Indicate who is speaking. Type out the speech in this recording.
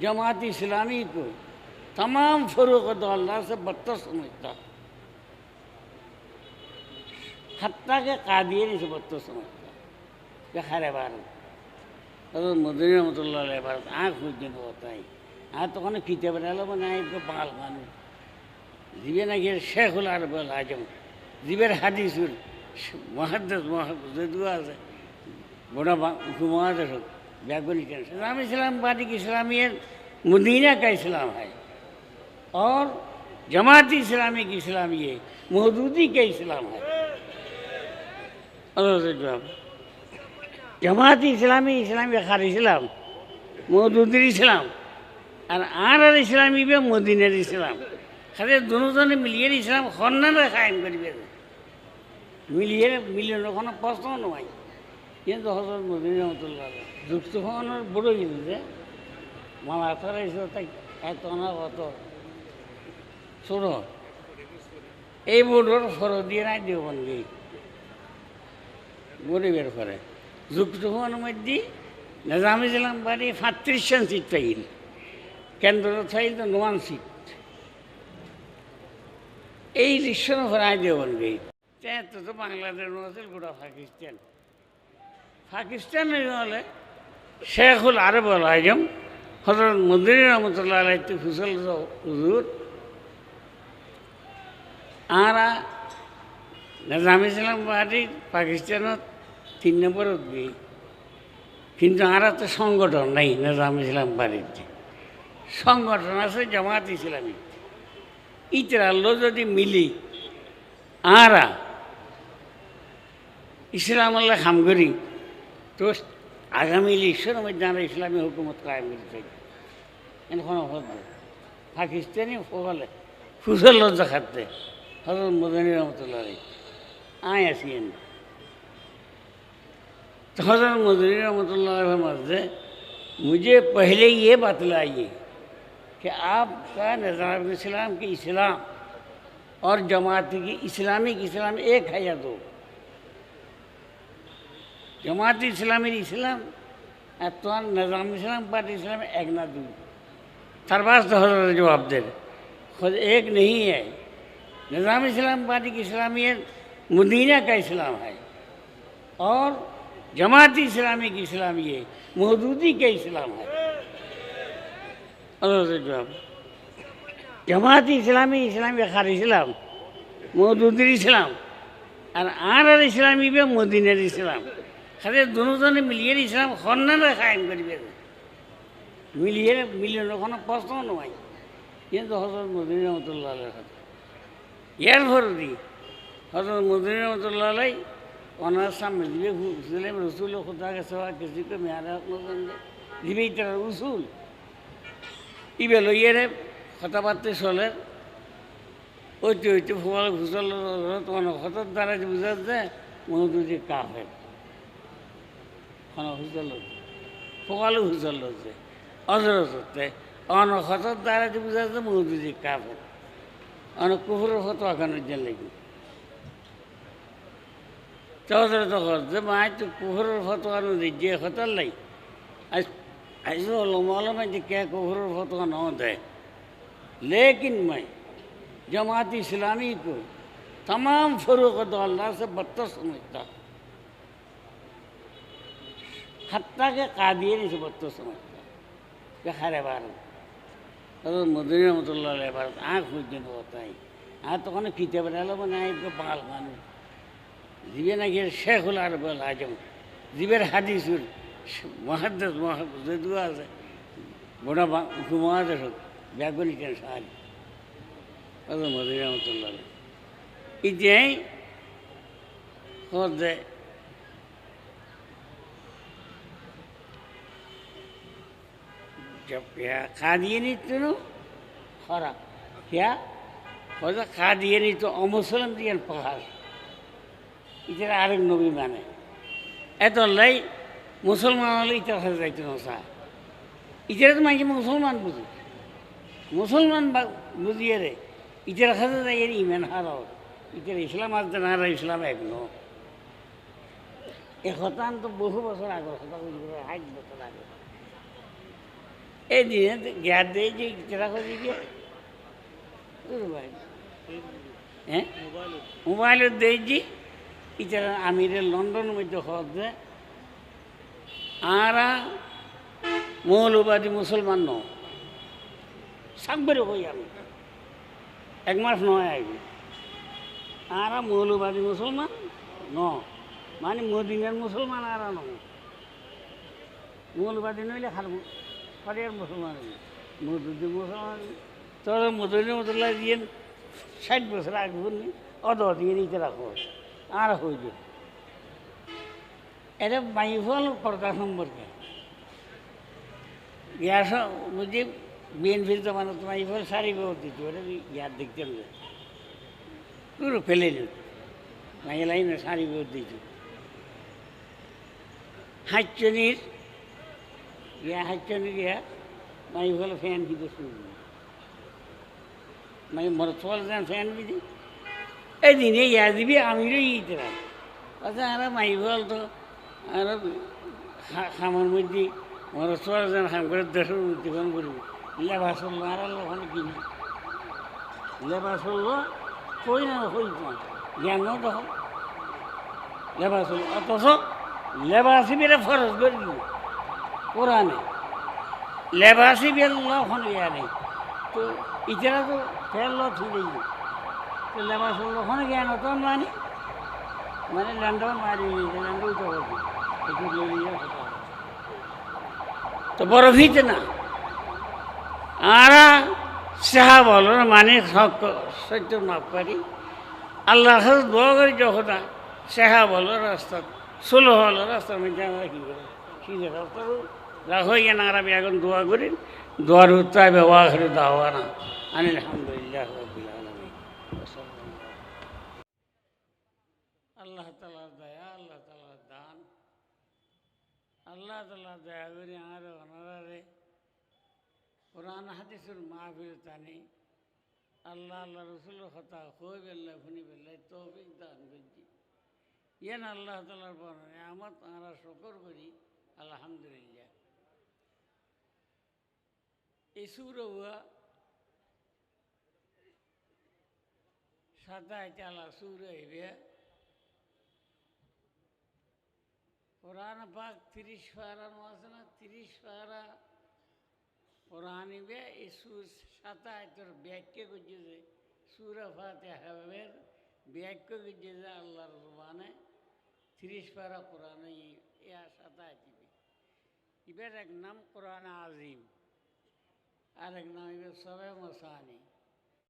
Speaker 1: जमात इस्लामी को तमाम फरूक अल्लाह से बदतर समझता हत्या के कादियानी से बदतर समझता क्या खैर भारत हजरत मदनी रहमतुल्लाह अलैह भारत आँख मुझ दिन होता है आ तो कौन फीते बनालो बनाए इनको पाल खानू जीवे ना ये शेख उल अरब अल आजम जीवेर हादिसुल মহাদ্দেশ মহাদুয়া আছে बड़ा घुमा दे बैगुनी के इस्लाम इस्लाम पार्टी की इस्लामियत मदीना का इस्लाम है और जमाती इस्लामी की इस्लाम ये मौदूदी का इस्लाम है अल्लाह से जवाब जमाती इस्लामी इस्लामी खार इस्लाम मौदूदी इस्लाम और आर আর ইসলামী বে মদিনের ইসলাম খালি দুজনে মিলিয়ে ইসলাম খন্নারে কায়েম করবে মিলিয়ে মিলিয়ে কোনো প্রশ্ন নয় কিন্তু হজরত মদিন রহমতুল্লাহ যুক্ত হওয়ানোর বড় যে তারা এসে তাই এত না, অত। ছোট এই বোর্ডর ফর দিয়ে নাই গিয়ে গরিবের ফরে যুক্ত হওয়ানোর মধ্যে নিজাম ইসলাম বাড়ি জন সিট পাইল। কেন্দ্র থাইল তো নোয়ান সিট। এই দৃশ্যর ফরাই দেবন গিয়ে তো বাংলাদেশ গোটা পাকিস্তান। পাকিস্তানের হলে শেখুল আরব আল আজম, হজরত মদিন রহমতুল্লাহ আলাইতে ফুসল হুজুর। আরা নিজাম ইসলাম পার্টি পাকিস্তানত তিন নম্বরত গই কিন্তু আরা তো সংগঠন নাই নিজাম ইসলাম পার্টিতে। সংগঠন আছে জামাত ইসলামী। ইতরাল্লো যদি মিলি, আরা ইসলাম আল্লাহ খাম তো আগামী ইলেকশনের মধ্যে আমরা ইসলামী হুকুমত কায়েম করতে চাই এখন হতো পাকিস্তানি ফলে ফুসল লজ্জা খাতে হজরত মদানী রহমতুল্লাহ আলী আয় আসি এনে तो हजरत मदनी रहमतुल्लाह मर्द मुझे पहले ये बतलाइए कि आपका निज़ाम इस्लाम की इस्लाम और जमात की इस्लामिक इस्लाम एक है या दो जमात इस्लामी इस्लाम আর তোমার নিজাম ইসলাম पार्टी इस्लाम एक ना दू তার পাশ তো হজরত জবাব দেন खुद एक नहीं है निज़ाम इस्लाम पार्टी की इस्लामियत मदीना का इस्लाम है और जमाती इस्लामी की इस्लाम ये मौदूदी का इस्लाम है हजरत जवाब जमाती इस्लामी इस्लामी खार इस्लाम মৌদুদের ইসলাম আর আর আর ইসলামী বে মদিনের ইসলাম খালি দুজনে মিলিয়ে ইসলাম সন্ধানে কায়েম করবে মিলিয়ে মিলিয়ে কোনো প্রশ্ন নয় কিন্তু হজরত মদিন রহমতুল্লাহ কথা। ইয়ার ভরি হজরত মদিন রহমতুল্লাহ আলাই অনার সামনে দিবে হুসলেম রসুল খোদা গেছে কিছুকে মেয়ারা দিবে তার উসুল ইবে লইয়ে রে কথাবার্তা চলে ওইটি ওইটি ফুয়াল ঘুষল তোমার হঠাৎ দ্বারা বুঝা যায় মনে যদি কাফের অন হুজল ফকালু হুজল হচ্ছে অজরতে অন হতর দ্বারা যে বুঝা যাচ্ছে মহুদিজি কাফের। অন কুহুর হত এখন লাগি চৌধুরী তো যে মাই তো কুহুরের ফতোয়া নদী যে হতার লাই। আজ আজ মালমে যে কে কুহুরের ফতোয়া ন দেয়। लेकिन मैं जमात इस्लामी को तमाम फरूक दौल्ला से बदतर समझता হাতটাকে কাঁদিয়ে নিয়েছে বর্ত সমাজটা দেখারে ভারত তখন মদুরী রহমতুল্লাহ ভারত আ খুঁজতে তাই। আর তখন ফিতে বেড়ালো মানে একটু বাল মানুষ। জীবে নাকি শেখ হল আর বল আজম। জীবের হাদিসুর মহাদেশ মহাদেশ আছে, বড় মহাদেশ হোক ব্যাগুনি কেন সাহায্য? তখন মদুরী রহমতুল্লাহ ইতিহাই কাদিয়ানিতেও খরা ক্যা হয়তো কাদিয়ানি নিত অমুসলিম দিয়ে পাহাড়। ইতার আরেক নবী মানে। এত লাই, মুসলমান হলে ইতার সাথে যাইতে নসা ইতারা মানে মুসলমান বুঝি। মুসলমান বুঝিয়ে রে ইতার সাথে যাই ইমান হার ইতার ইসলাম আসতে না হার ইসলাম এক ন। এ শতাংশ বহু বছর আগৰ শতাংশ সাত বছৰ আগৰ এই দিনে গ্যাস দিয়ে যে কেটা করে গিয়ে হ্যাঁ? মোবাইলত দিয়েছি ইতারা আমিরে লন্ডন মধ্যে হচ্ছে আরা মৌলবাদী মুসলমান ন সাকবারে হই আমি। এক মাস নয় আইবি। আরা মৌলবাদী মুসলমান ন মানে মদিনার মুসলমান আরা ন মৌলবাদী নইলে খার ফারিয়ার মুসলমান। মধুদি মুসলমান। তোর মধুদি মতলা দিয়ে ষাট বছর আগে বললি অত দিয়ে নিতে রাখো। আর হইল এটা বাইফল পর্দা সম্পর্কে। গ্যাস বুঝি বিএনপির জমানো তোমার ইফল সারি দিত ওটা ইয়ার দেখতেন যে পুরো ফেলে নিত মাইয়া লাইনে সারি দিত। হাইচনির ইয়া হাইচনির ইয়া মাই হল ফ্যান দিতে শুনবি মানে মরত যান ফ্যান দিদি এই দিনে ইয়া দিবি আমিরও ইতে রাখ আচ্ছা আর মাই বল তো, আর খামার মধ্যে মরত ফল যান খাম করে দেশের উদ্দীপন করবি লেবাস হলো, আর ওখানে কিনি লেবাস হলো, কই না হই জ্ঞানও দেখো লেবাস হলো, অথচ লেবাসি বেড়ে ফরজ করে দিল কোরআনে। লেবাসি বেল ওখানে ইয়া নেই তো ইতারা তো ফের ল থুই তো লেবাস ওখানে জ্ঞান হতো মানে। মানে ল্যান্ডন মারি, ল্যান্ড একটু তো বড় ভিত না। আরা সাহা বলো মানে হক সত্য মাপ পারি। আল্লাহ দোয়া করি যখন সাহা বলো রাস্তা, ষোলো হলো রাস্তার মধ্যে আমরা কী করি সিধে রাস্তা রাখো ইয়ে না আমি এখন দোয়া করি দোয়ার উত্তায় ব্যবহার দাওয়া না আনি আলহামদুলিল্লাহ আল্লাহ তালার দয়া, আল্লাহ তালার দান। আল্লাহ তালার দয়া করে আমার ওনারে কোরআন, হাদিসের মাহফিল টানি আল্লাহ আল্লাহ রসুলের কথা হই বেল্লা শুনি বেল্লাই তৌফিক দান করছি ইয়ান আল্লাহ তালার বর্ণনে আমার তাঁরা শকর করি। আলহামদুলিল্লাহ। সাতায় চালা সুর হইবে। কোরআন পাক তিরিশ পারানো আছে না তিরিশ পারা কোরআনিবে এই সুর তোর ব্যাখ্যা করছে সুরা ফাতে হাবের করছে যে আল্লাহর জবানে তিরিশ পারা কোরআন ইয়া সাতা দিবে এবার এক নাম কোরআন আজিম। আর এক নাম এবার সবে মসানি